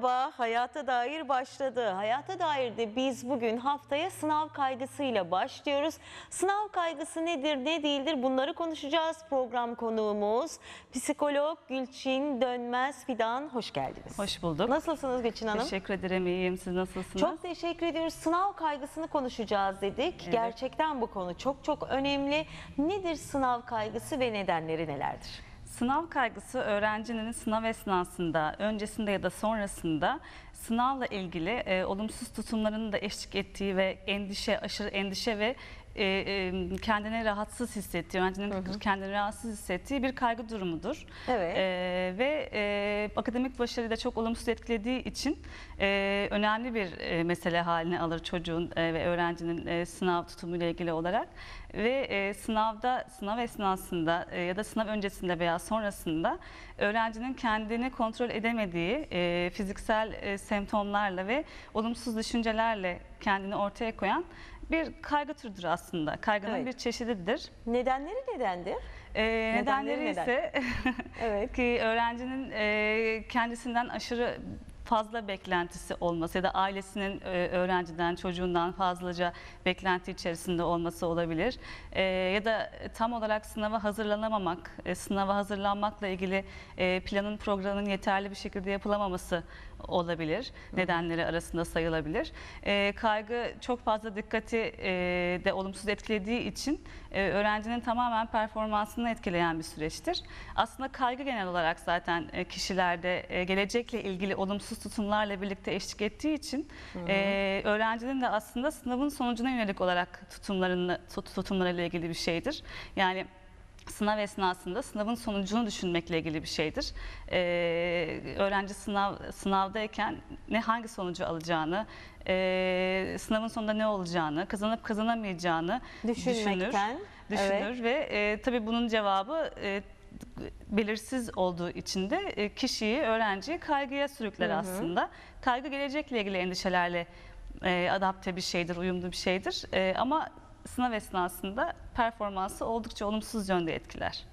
Merhaba, Hayata Dair başladı. Hayata Dair'de biz bugün haftaya sınav kaygısıyla başlıyoruz. Sınav kaygısı nedir, ne değildir bunları konuşacağız. Program konuğumuz psikolog Gülçin Dönmez Fidan. Hoş geldiniz. Hoş bulduk. Nasılsınız Gülçin Hanım? Teşekkür ederim. İyiyim. Siz nasılsınız? Çok teşekkür ediyoruz. Sınav kaygısını konuşacağız dedik. Gerçekten bu konu çok çok önemli. Nedir sınav kaygısı ve nedenleri nelerdir? Sınav kaygısı öğrencinin sınav esnasında, öncesinde ya da sonrasında sınavla ilgili e, olumsuz tutumlarının da eşlik ettiği ve endişe, aşırı endişe ve e, e, kendini rahatsız hissettiği, öğrencinin kendini rahatsız hissettiği bir kaygı durumudur. Evet. E, ve e, akademik başarıyı da çok olumsuz etkilediği için e, önemli bir e, mesele haline alır çocuğun e, ve öğrencinin e, sınav tutumuyla ilgili olarak ve e, sınavda sınav esnasında e, ya da sınav öncesinde veya sonrasında öğrencinin kendini kontrol edemediği e, fiziksel e, semptomlarla ve olumsuz düşüncelerle kendini ortaya koyan bir kaygı türüdür aslında. Kaygının Evet. bir çeşididir. Nedenleri nedendir? E, Nedenleri nedenleri neden? ise Evet. ki öğrencinin e, kendisinden aşırı fazla beklentisi olması ya da ailesinin e, öğrenciden, çocuğundan fazlaca beklenti içerisinde olması olabilir. E, ya da tam olarak sınava hazırlanamamak, e, sınava hazırlanmakla ilgili e, planın, programın yeterli bir şekilde yapılamaması olabilir. Nedenleri arasında sayılabilir. E, kaygı çok fazla dikkati e, de olumsuz etkilediği için e, öğrencinin tamamen performansını etkileyen bir süreçtir. Aslında kaygı genel olarak zaten e, kişilerde e, gelecekle ilgili olumsuz tutumlarla birlikte eşlik ettiği için e, öğrencinin de aslında sınavın sonucuna yönelik olarak tutumlarını tut, tutumlarıyla ilgili bir şeydir. Yani sınav esnasında sınavın sonucunu düşünmekle ilgili bir şeydir. Ee, öğrenci sınav sınavdayken ne hangi sonucu alacağını, e, sınavın sonunda ne olacağını, kazanıp kazanamayacağını Düşünmekten, düşünür, düşünür evet. ve e, tabii bunun cevabı e, belirsiz olduğu için de e, kişiyi, öğrenciyi kaygıya sürükler aslında. Kaygı gelecekle ilgili endişelerle e, adapte bir şeydir, uyumlu bir şeydir. E, ama sınav esnasında performansı oldukça olumsuz yönde etkiler.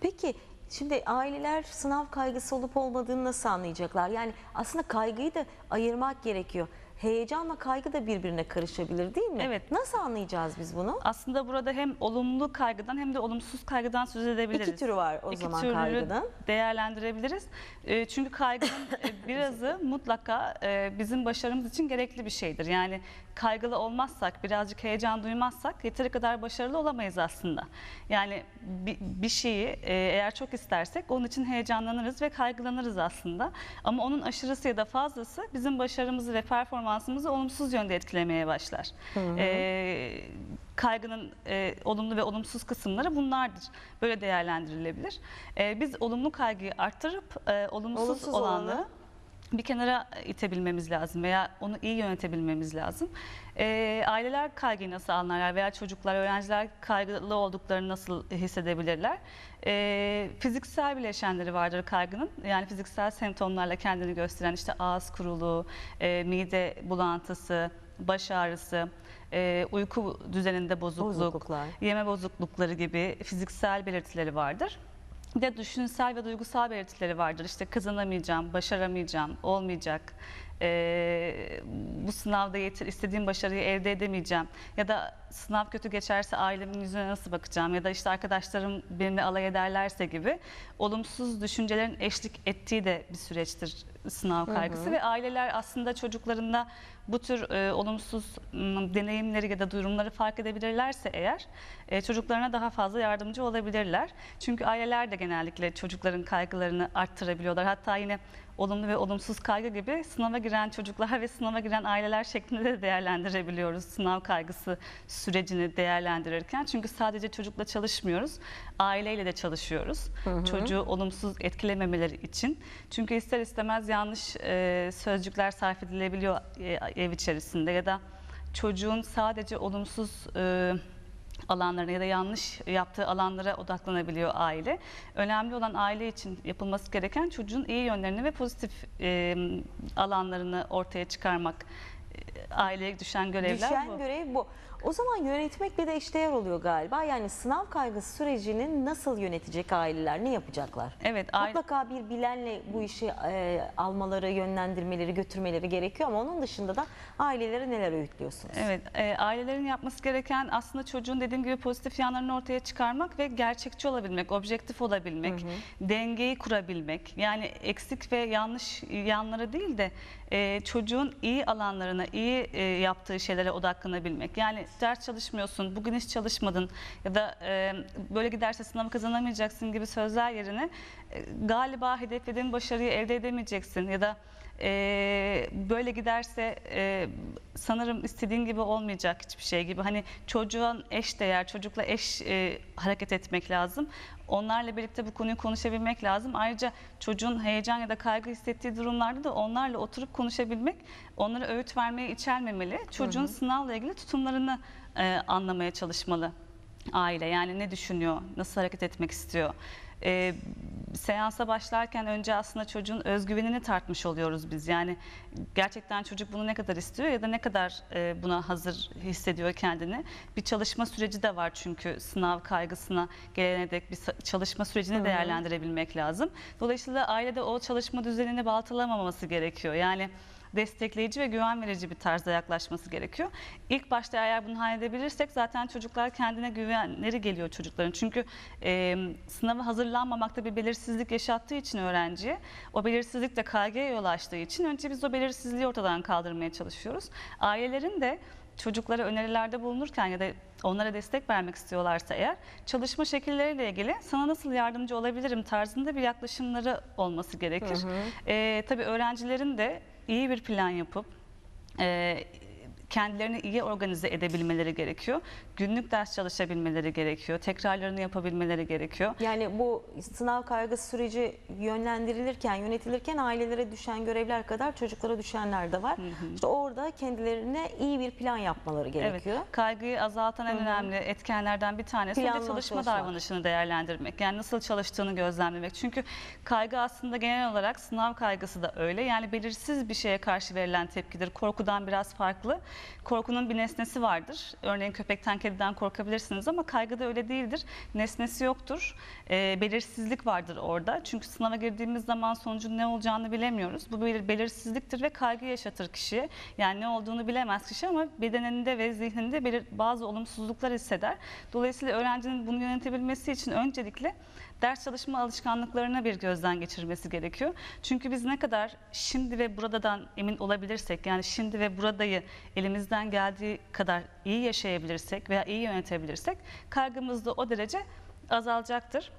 Peki şimdi aileler sınav kaygısı olup olmadığını nasıl anlayacaklar? Yani aslında kaygıyı da ayırmak gerekiyor. Heyecanla kaygı da birbirine karışabilir değil mi? Evet. Nasıl anlayacağız biz bunu? Aslında burada hem olumlu kaygıdan hem de olumsuz kaygıdan söz edebiliriz. İki türü var o İki zaman türlü kaygının. değerlendirebiliriz. E, Çünkü kaygının e, birazı mutlaka e, bizim başarımız için gerekli bir şeydir. Yani kaygılı olmazsak, birazcık heyecan duymazsak yeteri kadar başarılı olamayız aslında. Yani bi- bir şeyi e, eğer çok istersek onun için heyecanlanırız ve kaygılanırız aslında. Ama onun aşırısı ya da fazlası bizim başarımızı ve performansımızı olumsuz yönde etkilemeye başlar. E, kaygının e, olumlu ve olumsuz kısımları bunlardır. Böyle değerlendirilebilir. E, biz olumlu kaygıyı arttırıp e, olumsuz, Olumsuz olanı olanı? Bir kenara itebilmemiz lazım veya onu iyi yönetebilmemiz lazım. E, aileler kaygıyı nasıl anlarlar veya çocuklar, öğrenciler kaygılı olduklarını nasıl hissedebilirler? E, fiziksel bileşenleri vardır kaygının. Yani fiziksel semptomlarla kendini gösteren işte ağız kuruluğu, e, mide bulantısı, baş ağrısı, e, uyku düzeninde bozukluk, Bozukluklar. yeme bozuklukları gibi fiziksel belirtileri vardır. Bir de düşünsel ve duygusal belirtileri vardır. İşte kazanamayacağım, başaramayacağım, olmayacak. Ee, bu sınavda yeter, istediğim başarıyı elde edemeyeceğim. Ya da sınav kötü geçerse ailemin yüzüne nasıl bakacağım? Ya da işte arkadaşlarım benimle alay ederlerse gibi olumsuz düşüncelerin eşlik ettiği de bir süreçtir sınav kaygısı. Ve aileler aslında çocuklarında bu tür e, olumsuz m, deneyimleri ya da durumları fark edebilirlerse eğer e, çocuklarına daha fazla yardımcı olabilirler. Çünkü aileler de genellikle çocukların kaygılarını arttırabiliyorlar. Hatta yine olumlu ve olumsuz kaygı gibi sınava giren çocuklar ve sınava giren aileler şeklinde de değerlendirebiliyoruz sınav kaygısı sürecini değerlendirirken. Çünkü sadece çocukla çalışmıyoruz, aileyle de çalışıyoruz. Çocuğu olumsuz etkilememeleri için. Çünkü ister istemez yanlış e, sözcükler sarf edilebiliyor e, ev içerisinde ya da çocuğun sadece olumsuz e, alanlarına ya da yanlış yaptığı alanlara odaklanabiliyor aile. Önemli olan aile için yapılması gereken çocuğun iyi yönlerini ve pozitif e, alanlarını ortaya çıkarmak aileye düşen görevler Düşen bu. görev bu. O zaman yönetmekle de eşdeğer oluyor galiba. Yani sınav kaygısı sürecini nasıl yönetecek aileler, ne yapacaklar? Evet, Mutlaka bir bilenle bu işi e, almaları, yönlendirmeleri, götürmeleri gerekiyor ama onun dışında da ailelere neler öğütlüyorsunuz? Evet, e, ailelerin yapması gereken aslında çocuğun dediğim gibi pozitif yanlarını ortaya çıkarmak ve gerçekçi olabilmek, objektif olabilmek, dengeyi kurabilmek. Yani eksik ve yanlış yanları değil de e, çocuğun iyi alanlarına, iyi e, yaptığı şeylere odaklanabilmek. Yani ders çalışmıyorsun, bugün hiç çalışmadın ya da e, böyle giderse sınavı kazanamayacaksın gibi sözler yerine e, galiba hedeflediğin başarıyı elde edemeyeceksin ya da e, böyle giderse e, sanırım istediğin gibi olmayacak hiçbir şey gibi. Hani çocuğun eş değer, çocukla eş e, hareket etmek lazım. Onlarla birlikte bu konuyu konuşabilmek lazım. Ayrıca çocuğun heyecan ya da kaygı hissettiği durumlarda da onlarla oturup konuşabilmek, onlara öğüt vermeye içermemeli. Çocuğun sınavla ilgili tutumlarını e, anlamaya çalışmalı aile. Yani ne düşünüyor, nasıl hareket etmek istiyor. E, seansa başlarken önce aslında çocuğun özgüvenini tartmış oluyoruz biz. Yani gerçekten çocuk bunu ne kadar istiyor ya da ne kadar e, buna hazır hissediyor kendini. Bir çalışma süreci de var çünkü sınav kaygısına gelene dek bir çalışma sürecini değerlendirebilmek lazım. Dolayısıyla ailede o çalışma düzenini baltalamaması gerekiyor. Yani destekleyici ve güven verici bir tarzda yaklaşması gerekiyor. İlk başta eğer bunu halledebilirsek zaten çocuklar kendine güvenleri geliyor çocukların. Çünkü e, sınava hazırlanmamakta bir belirsizlik yaşattığı için öğrenciye, o belirsizlik de kaygıya yol açtığı için önce biz o belirsizliği ortadan kaldırmaya çalışıyoruz. Ailelerin de çocuklara önerilerde bulunurken ya da onlara destek vermek istiyorlarsa eğer çalışma şekilleriyle ilgili sana nasıl yardımcı olabilirim tarzında bir yaklaşımları olması gerekir. Ee, tabii öğrencilerin de iyi bir plan yapıp e, kendilerini iyi organize edebilmeleri gerekiyor. Günlük ders çalışabilmeleri gerekiyor. Tekrarlarını yapabilmeleri gerekiyor. Yani bu sınav kaygısı süreci yönlendirilirken, yönetilirken ailelere düşen görevler kadar çocuklara düşenler de var. İşte orada kendilerine iyi bir plan yapmaları gerekiyor. Evet, kaygıyı azaltan en önemli etkenlerden bir tanesi de Planlı çalışma çalışmak. davranışını değerlendirmek. Yani nasıl çalıştığını gözlemlemek. Çünkü kaygı aslında genel olarak sınav kaygısı da öyle. Yani belirsiz bir şeye karşı verilen tepkidir. Korkudan biraz farklı. Korkunun bir nesnesi vardır. Örneğin köpekten, kediden korkabilirsiniz ama kaygıda öyle değildir. Nesnesi yoktur. Ee, belirsizlik vardır orada. Çünkü sınava girdiğimiz zaman sonucun ne olacağını bilemiyoruz. Bu bir belirsizliktir ve kaygı yaşatır kişiye. Yani ne olduğunu bilemez kişi ama bedeninde ve zihninde bazı olumsuzluklar hisseder. Dolayısıyla öğrencinin bunu yönetebilmesi için öncelikle ders çalışma alışkanlıklarına bir gözden geçirmesi gerekiyor. Çünkü biz ne kadar şimdi ve buradan emin olabilirsek yani şimdi ve buradayı elimizden geldiği kadar iyi yaşayabilirsek veya iyi yönetebilirsek kaygımız da o derece azalacaktır.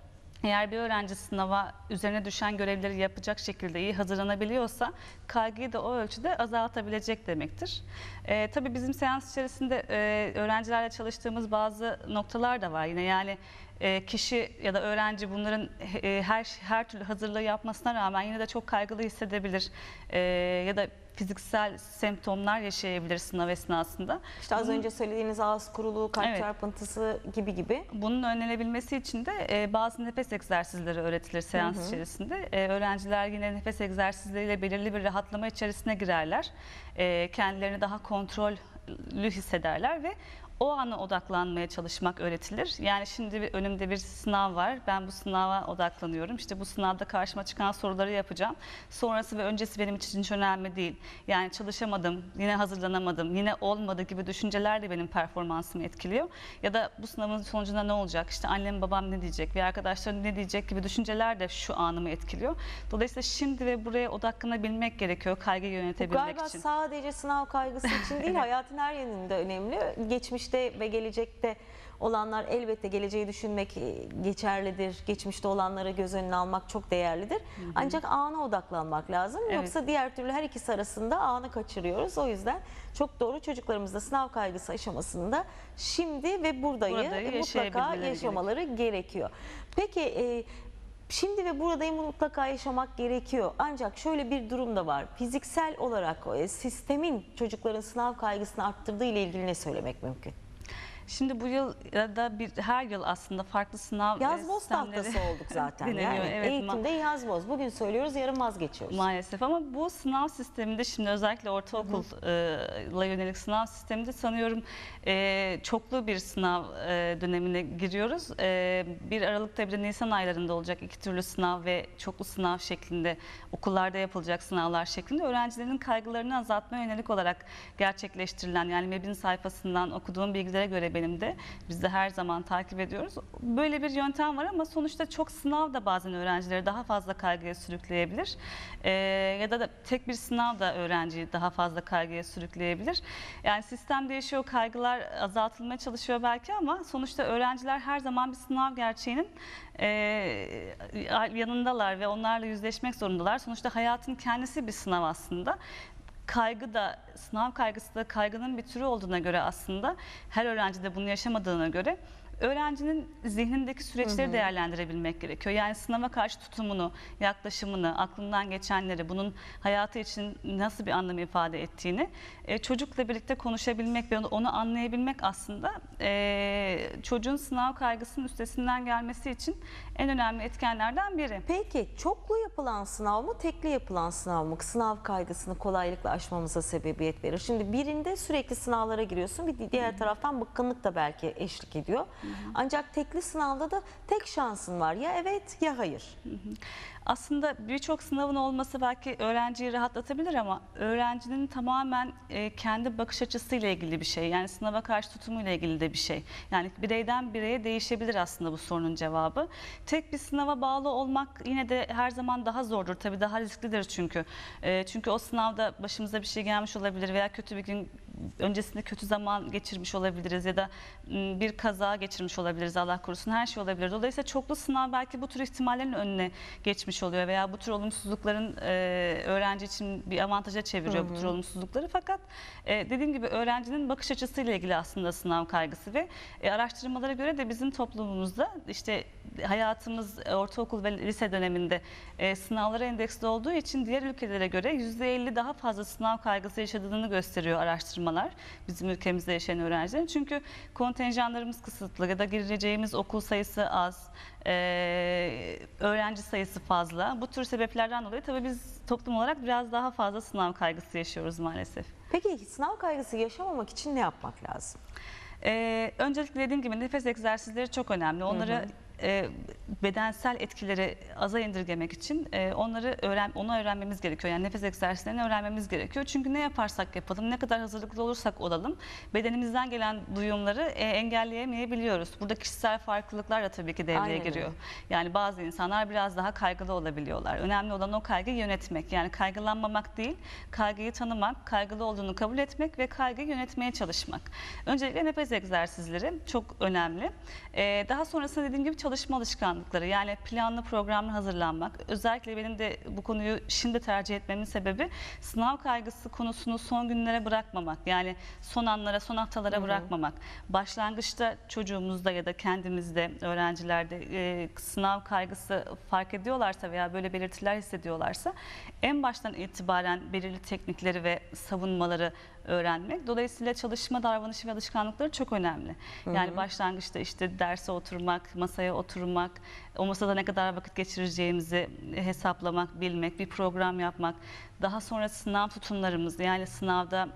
Eğer bir öğrenci sınava üzerine düşen görevleri yapacak şekilde iyi hazırlanabiliyorsa kaygıyı da o ölçüde azaltabilecek demektir. Ee, tabii bizim seans içerisinde e, öğrencilerle çalıştığımız bazı noktalar da var. Yine yani e, kişi ya da öğrenci bunların e, her her türlü hazırlığı yapmasına rağmen yine de çok kaygılı hissedebilir E, ya da fiziksel semptomlar yaşayabilir sınav esnasında. İşte az önce söylediğiniz ağız kuruluğu, kalp Evet. çarpıntısı gibi gibi. Bunun önlenebilmesi için de e, bazı nefes egzersizleri öğretilir seans içerisinde. E, öğrenciler yine nefes egzersizleriyle belirli bir rahatlama içerisine girerler. E, kendilerini daha kontrollü hissederler ve o ana odaklanmaya çalışmak öğretilir. Yani şimdi bir, önümde bir sınav var. Ben bu sınava odaklanıyorum. İşte bu sınavda karşıma çıkan soruları yapacağım. Sonrası ve öncesi benim için hiç önemli değil. Yani çalışamadım, yine hazırlanamadım, yine olmadı gibi düşünceler de benim performansımı etkiliyor. Ya da bu sınavın sonucunda ne olacak? İşte annem babam ne diyecek? Ve arkadaşlarım ne diyecek gibi düşünceler de şu anımı etkiliyor. Dolayısıyla şimdi ve buraya odaklanabilmek gerekiyor kaygıyı Bu yönetebilmek galiba için. sadece sınav kaygısı için değil, hayatın her yanında önemli. Geçmişte ve gelecekte olanlar elbette geleceği düşünmek e, geçerlidir. Geçmişte olanları göz önüne almak çok değerlidir. Ancak ana odaklanmak lazım. Evet. Yoksa diğer türlü her ikisi arasında anı kaçırıyoruz. O yüzden çok doğru çocuklarımız da sınav kaygısı aşamasında şimdi ve buradayı, Buradayı mutlaka yaşamaları gerekiyor. Peki e, Şimdi ve buradayı mutlaka yaşamak gerekiyor. Ancak şöyle bir durum da var. Fiziksel olarak e, sistemin çocukların sınav kaygısını arttırdığı ile ilgili ne söylemek mümkün? Şimdi bu yıl da bir her yıl aslında farklı sınav e, Yaz boz tahtası olduk zaten. deneniyor. yani Evet, eğitimde yaz boz. Bugün söylüyoruz yarın vazgeçiyoruz. Maalesef ama bu sınav sisteminde şimdi özellikle ortaokulla yönelik sınav sisteminde sanıyorum e, çoklu bir sınav e, dönemine giriyoruz. E, bir Aralık'ta bir de Nisan aylarında olacak iki türlü sınav ve çoklu sınav şeklinde okullarda yapılacak sınavlar şeklinde öğrencilerin kaygılarını azaltmaya yönelik olarak gerçekleştirilen yani MEB'in sayfasından okuduğum bilgilere göre benim de biz de her zaman takip ediyoruz. Böyle bir yöntem var ama sonuçta çok sınav da bazen öğrencileri daha fazla kaygıya sürükleyebilir. Ee, ya da, da tek bir sınav da öğrenciyi daha fazla kaygıya sürükleyebilir. Yani sistem değişiyor, kaygılar azaltılmaya çalışıyor belki ama sonuçta öğrenciler her zaman bir sınav gerçeğinin e, yanındalar ve onlarla yüzleşmek zorundalar. Sonuçta hayatın kendisi bir sınav aslında kaygı da sınav kaygısı da kaygının bir türü olduğuna göre aslında her öğrenci de bunu yaşamadığına göre öğrencinin zihnindeki süreçleri değerlendirebilmek gerekiyor. Yani sınava karşı tutumunu, yaklaşımını, aklından geçenleri, bunun hayatı için nasıl bir anlam ifade ettiğini e, çocukla birlikte konuşabilmek ve onu, onu anlayabilmek aslında e, çocuğun sınav kaygısının üstesinden gelmesi için en önemli etkenlerden biri. Peki çoklu yapılan sınav mı, tekli yapılan sınav mı sınav kaygısını kolaylıkla aşmamıza sebebiyet verir? Şimdi birinde sürekli sınavlara giriyorsun, bir diğer taraftan bıkkınlık da belki eşlik ediyor. Ancak tekli sınavda da tek şansın var ya evet ya hayır. Aslında birçok sınavın olması belki öğrenciyi rahatlatabilir ama öğrencinin tamamen e, kendi bakış açısıyla ilgili bir şey. Yani sınava karşı tutumuyla ilgili de bir şey. Yani bireyden bireye değişebilir aslında bu sorunun cevabı. Tek bir sınava bağlı olmak yine de her zaman daha zordur. Tabii daha risklidir çünkü. E, çünkü o sınavda başımıza bir şey gelmiş olabilir veya kötü bir gün öncesinde kötü zaman geçirmiş olabiliriz ya da m, bir kaza geçirmiş olabiliriz Allah korusun her şey olabilir. Dolayısıyla çoklu sınav belki bu tür ihtimallerin önüne geçmiş oluyor veya bu tür olumsuzlukların e, öğrenci için bir avantaja çeviriyor bu tür olumsuzlukları. Fakat e, dediğim gibi öğrencinin bakış açısıyla ilgili aslında sınav kaygısı ve e, araştırmalara göre de bizim toplumumuzda işte hayatımız e, ortaokul ve lise döneminde e, sınavlara endeksli olduğu için diğer ülkelere göre %50 daha fazla sınav kaygısı yaşadığını gösteriyor araştırmalar bizim ülkemizde yaşayan öğrencilerin. Çünkü kontenjanlarımız kısıtlı ya da gireceğimiz okul sayısı az, e, öğrenci sayısı fazla. Bu tür sebeplerden dolayı tabii biz toplum olarak biraz daha fazla sınav kaygısı yaşıyoruz maalesef. Peki sınav kaygısı yaşamamak için ne yapmak lazım? Ee, öncelikle dediğim gibi nefes egzersizleri çok önemli. Onları e, bedensel etkileri aza indirgemek için e, onları öğren onu öğrenmemiz gerekiyor. Yani nefes egzersizlerini öğrenmemiz gerekiyor. Çünkü ne yaparsak yapalım, ne kadar hazırlıklı olursak olalım, bedenimizden gelen duyumları e, engelleyemeyebiliyoruz. Burada kişisel farklılıklar da tabii ki devreye Aynen giriyor. Yani bazı insanlar biraz daha kaygılı olabiliyorlar. Önemli olan o kaygıyı yönetmek. Yani kaygılanmamak değil, kaygıyı tanımak, kaygılı olduğunu kabul etmek ve kaygıyı yönetmeye çalışmak. Öncelikle nefes egzersizleri çok önemli. Daha sonrasında dediğim gibi çalışma alışkanlıkları yani planlı programlı hazırlanmak. Özellikle benim de bu konuyu şimdi tercih etmemin sebebi sınav kaygısı konusunu son günlere bırakmamak. Yani son anlara, son haftalara bırakmamak. Başlangıçta çocuğumuzda ya da kendimizde, öğrencilerde e, sınav kaygısı fark ediyorlarsa veya böyle belirtiler hissediyorlarsa en baştan itibaren belirli teknikleri ve savunmaları öğrenmek. Dolayısıyla çalışma davranışı ve alışkanlıkları çok önemli. Yani başlangıçta işte derse oturmak, masaya oturmak, o masada ne kadar vakit geçireceğimizi hesaplamak, bilmek, bir program yapmak. Daha sonra sınav tutumlarımız yani sınavda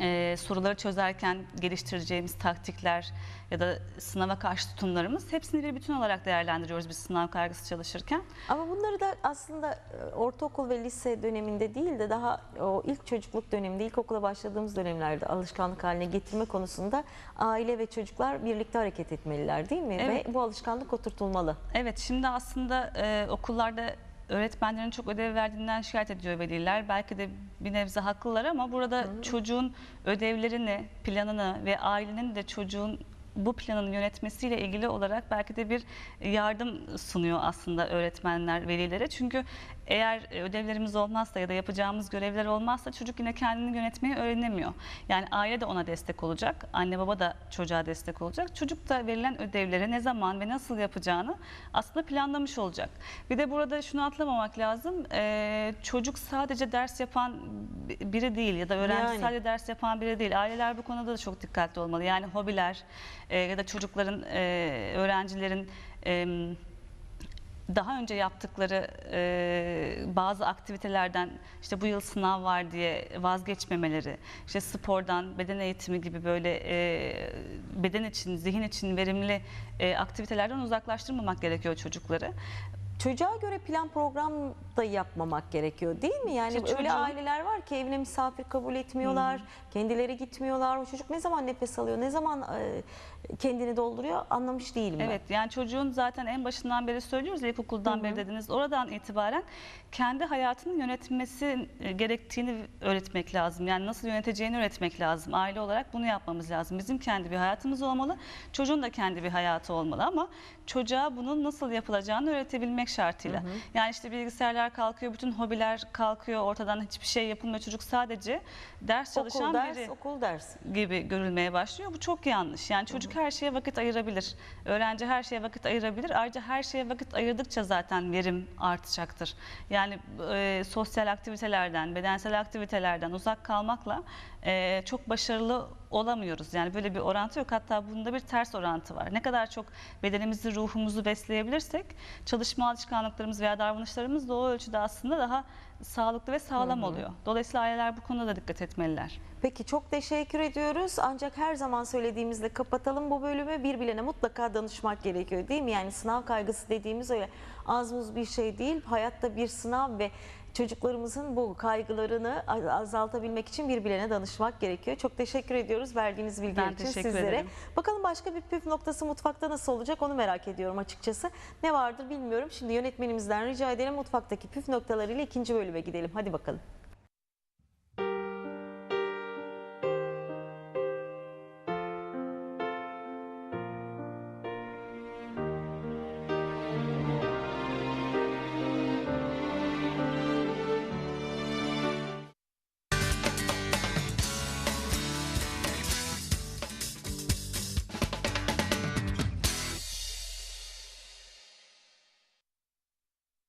e, soruları çözerken geliştireceğimiz taktikler ya da sınava karşı tutumlarımız hepsini bir bütün olarak değerlendiriyoruz biz sınav kaygısı çalışırken. Ama bunları da aslında e, ortaokul ve lise döneminde değil de daha o ilk çocukluk döneminde, ilkokula başladığımız dönemlerde alışkanlık haline getirme konusunda aile ve çocuklar birlikte hareket etmeliler değil mi? Evet. Ve bu alışkanlık oturtulmalı. Evet şimdi aslında e, okullarda öğretmenlerin çok ödev verdiğinden şikayet ediyor veliler. Belki de bir nebze haklılar ama burada çocuğun ödevlerini, planını ve ailenin de çocuğun bu planın yönetmesiyle ilgili olarak belki de bir yardım sunuyor aslında öğretmenler velilere. Çünkü Eğer e, ödevlerimiz olmazsa ya da yapacağımız görevler olmazsa çocuk yine kendini yönetmeyi öğrenemiyor. Yani aile de ona destek olacak, anne baba da çocuğa destek olacak. Çocuk da verilen ödevleri ne zaman ve nasıl yapacağını aslında planlamış olacak. Bir de burada şunu atlamamak lazım. Ee, çocuk sadece ders yapan bi- biri değil ya da öğrenci Yani. sadece ders yapan biri değil. Aileler bu konuda da çok dikkatli olmalı. Yani hobiler e, ya da çocukların, e, öğrencilerin e, daha önce yaptıkları e, bazı aktivitelerden işte bu yıl sınav var diye vazgeçmemeleri, işte spordan, beden eğitimi gibi böyle e, beden için, zihin için verimli e, aktivitelerden uzaklaştırmamak gerekiyor çocukları. Çocuğa göre plan program da yapmamak gerekiyor değil mi? Yani İşte öyle çocuğun- aileler var ki evine misafir kabul etmiyorlar, kendileri gitmiyorlar. O çocuk ne zaman nefes alıyor, ne zaman e, kendini dolduruyor anlamış değilim ben. Evet yani çocuğun zaten en başından beri söylüyoruz ya, ilkokuldan beri dediniz. Oradan itibaren kendi hayatını yönetmesi e, gerektiğini öğretmek lazım. Yani nasıl yöneteceğini öğretmek lazım. Aile olarak bunu yapmamız lazım. Bizim kendi bir hayatımız olmalı. Çocuğun da kendi bir hayatı olmalı ama çocuğa bunun nasıl yapılacağını öğretebilmek şartıyla. Yani işte bilgisayarlar kalkıyor, bütün hobiler kalkıyor, ortadan hiçbir şey yapılmıyor. Çocuk sadece ders çalışan Okul ders, biri okul ders. gibi görülmeye başlıyor. Bu çok yanlış. Yani çocuk her şeye vakit ayırabilir. Öğrenci her şeye vakit ayırabilir. Ayrıca her şeye vakit ayırdıkça zaten verim artacaktır. Yani e, sosyal aktivitelerden, bedensel aktivitelerden uzak kalmakla e, çok başarılı olamıyoruz. Yani böyle bir orantı yok. Hatta bunda bir ters orantı var. Ne kadar çok bedenimizi, ruhumuzu besleyebilirsek çalışma alışkanlıklarımız veya davranışlarımız da o ölçüde aslında daha sağlıklı ve sağlam oluyor. Dolayısıyla aileler bu konuda da dikkat etmeliler. Peki çok teşekkür ediyoruz. Ancak her zaman söylediğimizle kapatalım bu bölümü. Bir bilene mutlaka danışmak gerekiyor değil mi? Yani sınav kaygısı dediğimiz öyle az buz bir şey değil. Hayatta bir sınav ve çocuklarımızın bu kaygılarını azaltabilmek için bir bilene danışmak gerekiyor. Çok teşekkür ediyoruz verdiğiniz bilgiler Ben için sizlere. ederim. Bakalım başka bir püf noktası mutfakta nasıl olacak onu merak ediyorum açıkçası. Ne vardır bilmiyorum. Şimdi yönetmenimizden rica edelim mutfaktaki püf noktalarıyla ikinci bölüme gidelim. Hadi bakalım.